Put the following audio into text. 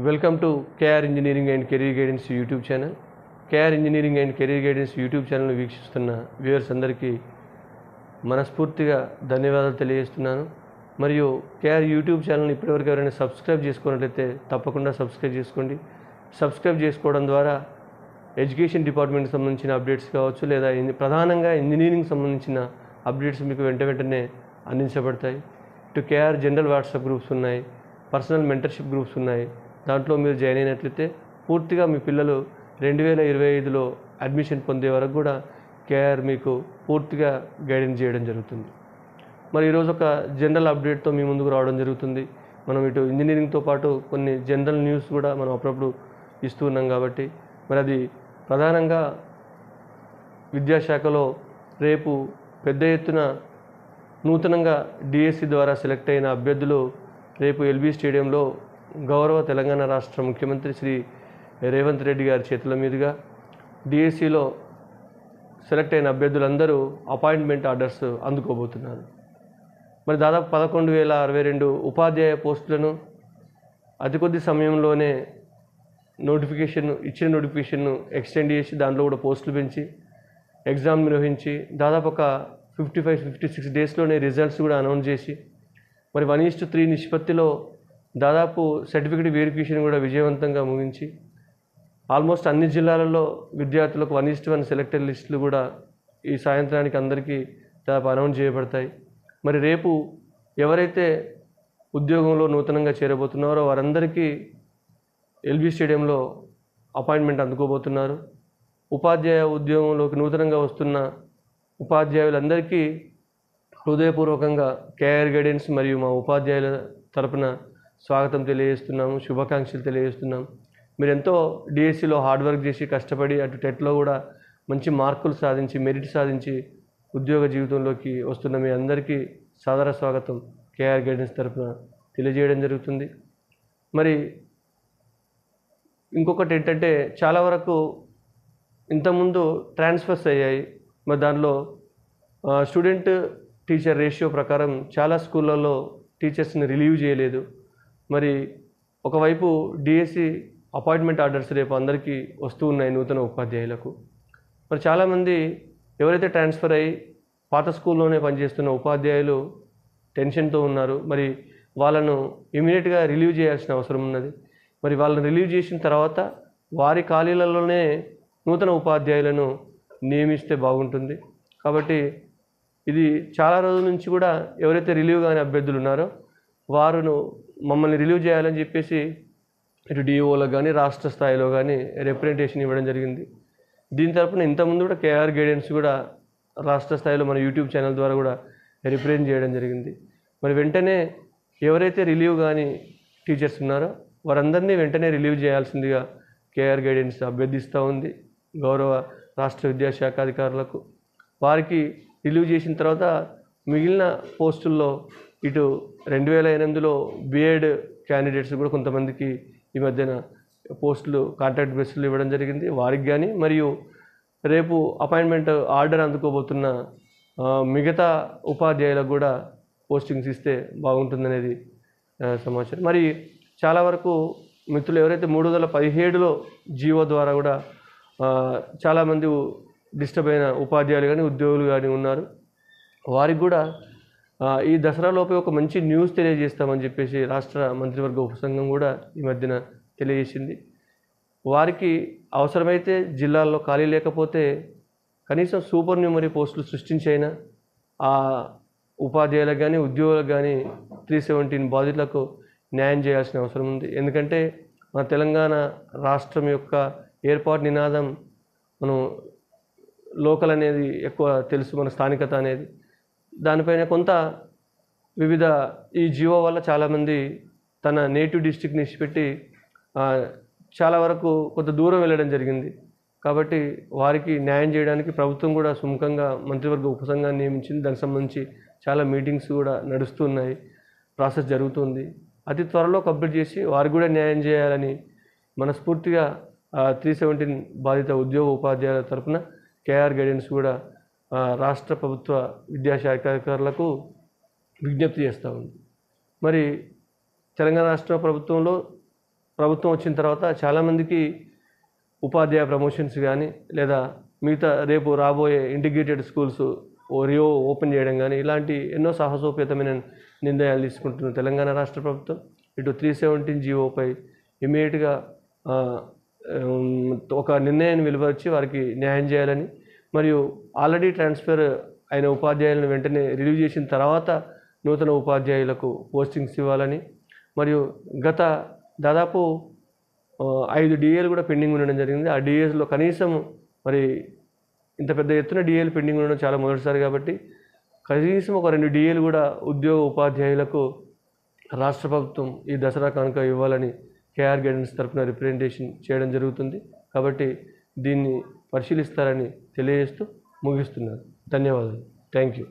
Welcome to KR engineering and career guidance YouTube channel. KR engineering and career guidance YouTube ఛానల్ను వీక్షిస్తున్న viewers అందరికీ మనస్ఫూర్తిగా ధన్యవాదాలు తెలియజేస్తున్నాను. మరియు కేఆర్ యూట్యూబ్ ఛానల్ని ఇప్పటివరకు ఎవరైనా సబ్స్క్రైబ్ చేసుకున్నట్లయితే తప్పకుండా సబ్స్క్రైబ్ చేసుకోండి. సబ్స్క్రైబ్ చేసుకోవడం ద్వారా ఎడ్యుకేషన్ డిపార్ట్మెంట్కి సంబంధించిన అప్డేట్స్ కావచ్చు లేదా ప్రధానంగా ఇంజనీరింగ్ సంబంధించిన అప్డేట్స్ మీకు వెంట వెంటనే అందించబడతాయి. ఇటు కేఆర్ జనరల్ వాట్సాప్ గ్రూప్స్ ఉన్నాయి పర్సనల్ మెంటర్షిప్ గ్రూప్స్ ఉన్నాయి దాంట్లో మీరు జాయిన్ అయినట్లయితే పూర్తిగా మీ పిల్లలు రెండు వేల ఇరవై ఐదులో అడ్మిషన్ పొందే వరకు కూడా కేఆర్ మీకు పూర్తిగా గైడెన్స్ చేయడం జరుగుతుంది. మరి ఈరోజు ఒక జనరల్ అప్డేట్తో మీ ముందుకు రావడం జరుగుతుంది. మనం ఇటు ఇంజనీరింగ్తో పాటు కొన్ని జనరల్ న్యూస్ కూడా మనం అప్పుడప్పుడు ఇస్తూ ఉన్నాం కాబట్టి మరి అది ప్రధానంగా విద్యాశాఖలో రేపు పెద్ద ఎత్తున నూతనంగా డిఎస్సి ద్వారా సెలెక్ట్ అయిన అభ్యర్థులు రేపు ఎల్బీ స్టేడియంలో గౌరవ తెలంగాణ రాష్ట్ర ముఖ్యమంత్రి శ్రీ రేవంత్ రెడ్డి గారి చేతుల మీదుగా డిఎస్సిలో సెలెక్ట్ అయిన అభ్యర్థులందరూ అపాయింట్మెంట్ ఆర్డర్స్ అందుకోబోతున్నారు. మరి దాదాపు పదకొండు వేల అరవై రెండు ఉపాధ్యాయ పోస్టులను అతి కొద్ది సమయంలోనే నోటిఫికేషన్ ఇచ్చిన నోటిఫికేషన్ను ఎక్స్టెండ్ చేసి దాంట్లో కూడా పోస్టులు పెంచి ఎగ్జామ్ నిర్వహించి దాదాపు ఒక ఫిఫ్టీ ఫైవ్ ఫిఫ్టీ సిక్స్ డేస్లోనే రిజల్ట్స్ కూడా అనౌన్స్ చేసి మరి వన్ ఈస్ట్ త్రీ నిష్పత్తిలో దాదాపు సర్టిఫికేట్ వెరిఫికేషన్ కూడా విజయవంతంగా ముగించి ఆల్మోస్ట్ అన్ని జిల్లాలలో విద్యార్థులకు వన్ ఈస్ట్ వన్ సెలెక్టెడ్ లిస్టులు కూడా ఈ సాయంత్రానికి అందరికీ దాదాపు అనౌన్స్ చేయబడతాయి. మరి రేపు ఎవరైతే ఉద్యోగంలో నూతనంగా చేరబోతున్నారో వారందరికీ ఎల్బీ స్టేడియంలో అపాయింట్మెంట్ అందుకోబోతున్నారు. ఉపాధ్యాయ ఉద్యోగంలోకి నూతనంగా వస్తున్న ఉపాధ్యాయులందరికీ హృదయపూర్వకంగా కేఆర్ గైడెన్స్ మరియు మా ఉపాధ్యాయుల తరపున స్వాగతం తెలియజేస్తున్నాము శుభాకాంక్షలు తెలియజేస్తున్నాం మీరు ఎంతో డిఎస్సిలో హార్డ్ వర్క్ చేసి కష్టపడి అటు టెట్లో కూడా మంచి మార్కులు సాధించి మెరిట్ సాధించి ఉద్యోగ జీవితంలోకి వస్తున్న మీ అందరికీ సాదర స్వాగతం కేఆర్ గైడెన్స్ తరఫున తెలియజేయడం జరుగుతుంది. మరి ఇంకొకటి ఏంటంటే చాలా వరకు ఇంతకుముందు ట్రాన్స్ఫర్స్ అయ్యాయి. మరి దానిలో స్టూడెంట్ టీచర్ రేషియో ప్రకారం చాలా స్కూళ్ళల్లో టీచర్స్ని రిలీవ్ చేయలేదు. మరి ఒకవైపు డిఎస్సి అపాయింట్మెంట్ ఆర్డర్స్ రేపు అందరికీ వస్తూ ఉన్నాయి నూతన ఉపాధ్యాయులకు. మరి చాలామంది ఎవరైతే ట్రాన్స్ఫర్ అయ్యి పాత స్కూల్లోనే పనిచేస్తున్న ఉపాధ్యాయులు టెన్షన్తో ఉన్నారు. మరి వాళ్ళను ఇమీడియట్గా రిలీవ్ చేయాల్సిన అవసరం ఉన్నది. మరి వాళ్ళని రిలీవ్ చేసిన తర్వాత వారి ఖాళీలలోనే నూతన ఉపాధ్యాయులను నియమిస్తే బాగుంటుంది. కాబట్టి ఇది చాలా రోజుల నుంచి కూడా ఎవరైతే రిలీవ్ కాని అభ్యర్థులు ఉన్నారో వారును మమ్మల్ని రిలీవ్ చేయాలని చెప్పేసి ఇటు డిఓలకు కానీ రాష్ట్ర స్థాయిలో కానీ రిప్రజెంటేషన్ ఇవ్వడం జరిగింది. దీని తరపున ఇంతకుముందు కూడా కేఆర్ గైడెన్స్ కూడా రాష్ట్ర స్థాయిలో మన యూట్యూబ్ ఛానల్ ద్వారా కూడా రిప్రజెంట్ చేయడం జరిగింది. మరి వెంటనే ఎవరైతే రిలీవ్ కానీ టీచర్స్ ఉన్నారో వారందరినీ వెంటనే రిలీవ్ చేయాల్సిందిగా కేఆర్ గైడెన్స్ అభ్యర్థిస్తూ ఉంది. గౌరవ రాష్ట్ర విద్యాశాఖ అధికారులకు. వారికి రిలీవ్ చేసిన తర్వాత మిగిలిన పోస్టుల్లో ఇటు రెండు వేల ఎనిమిదిలో బిఎడ్ క్యాండిడేట్స్ కూడా కొంతమందికి ఈ మధ్యన పోస్టులు కాంట్రాక్ట్ బేస్లు ఇవ్వడం జరిగింది. వారికి కానీ మరియు రేపు అపాయింట్మెంట్ ఆర్డర్ అందుకోబోతున్న మిగతా ఉపాధ్యాయులకు కూడా పోస్టింగ్స్ ఇస్తే బాగుంటుందనేది సమాచారం. మరి చాలా వరకు మిత్రులు ఎవరైతే మూడు వందల పదిహేడులో జీవో ద్వారా కూడా చాలామంది డిస్టర్బ్ అయిన ఉపాధ్యాయులు కానీ ఉద్యోగులు కానీ ఉన్నారు. వారికి కూడా ఈ దసరాలోపే ఒక మంచి న్యూస్ తెలియజేస్తామని చెప్పేసి రాష్ట్ర మంత్రివర్గ ఉపసంఘం కూడా ఈ మధ్యన తెలియజేసింది. వారికి అవసరమైతే జిల్లాల్లో ఖాళీ లేకపోతే కనీసం సూపర్ న్యూమరీ పోస్టులు సృష్టించైనా ఆ ఉపాధ్యాయులకు కానీ ఉద్యోగులకు కానీ త్రీ సెవెంటీన్ బాధితులకు న్యాయం చేయాల్సిన అవసరం ఉంది. ఎందుకంటే మన తెలంగాణ రాష్ట్రం యొక్క ఏర్పాటు నినాదం మనం లోకల్ అనేది ఎక్కువ తెలుసు మన స్థానికత అనేది. దానిపైన కొంత వివిధ ఈ జియో వల్ల చాలామంది తన నేటివ్ డిస్టిక్ని ఇచ్చిపెట్టి చాలా వరకు కొంత దూరం వెళ్ళడం జరిగింది. కాబట్టి వారికి న్యాయం చేయడానికి ప్రభుత్వం కూడా సుముఖంగా మంత్రివర్గ ఉపసంఘాన్ని నియమించింది. దానికి సంబంధించి చాలా మీటింగ్స్ కూడా నడుస్తున్నాయి. ప్రాసెస్ జరుగుతుంది. అతి త్వరలో కంప్లీట్ చేసి వారికి కూడా న్యాయం చేయాలని మనస్ఫూర్తిగా త్రీ సెవెంటీన్ బాధిత ఉద్యోగ ఉపాధ్యాయుల తరపున కేఆర్ గైడెన్స్ కూడా రాష్ట్ర ప్రభుత్వ విద్యాశాఖ అధికారులకు విజ్ఞప్తి చేస్తూ ఉంది. మరి తెలంగాణ రాష్ట్ర ప్రభుత్వంలో ప్రభుత్వం వచ్చిన తర్వాత చాలామందికి ఉపాధ్యాయ ప్రమోషన్స్ కానీ లేదా మిగతా రేపు రాబోయే ఇంటిగ్రేటెడ్ స్కూల్స్ ఓ రియో ఓపెన్ చేయడం కానీ ఇలాంటి ఎన్నో సాహసోపేతమైన నిర్ణయాలు తీసుకుంటున్న తెలంగాణ రాష్ట్ర ప్రభుత్వం ఇటు త్రీ సెవెంటీన్ జీవోపై ఇమీడియట్గా ఒక నిర్ణయాన్ని వెలువరించి వారికి న్యాయం చేయాలని మరియు ఆల్రెడీ ట్రాన్స్ఫర్ అయిన ఉపాధ్యాయులను వెంటనే రిలీవ్ చేసిన తర్వాత నూతన ఉపాధ్యాయులకు పోస్టింగ్స్ ఇవ్వాలని. మరియు గత దాదాపు ఐదు డిఏలు కూడా పెండింగ్ ఉండడం జరిగింది. ఆ డిఏస్లో కనీసం మరి ఇంత పెద్ద ఎత్తున డిఏలు పెండింగ్ ఉండడం చాలా మొదటిసారి కాబట్టి కనీసం ఒక రెండు డిఏలు కూడా ఉద్యోగ ఉపాధ్యాయులకు రాష్ట్ర ప్రభుత్వం ఈ దసరా కానుక ఇవ్వాలని కేఆర్ గైడెన్స్ తరఫున రిప్రజెంటేషన్ చేయడం జరుగుతుంది. కాబట్టి దీన్ని పరిశీలిస్తారని తెలియజేస్తూ ముగిస్తున్నాను. ధన్యవాదాలు. Thank you.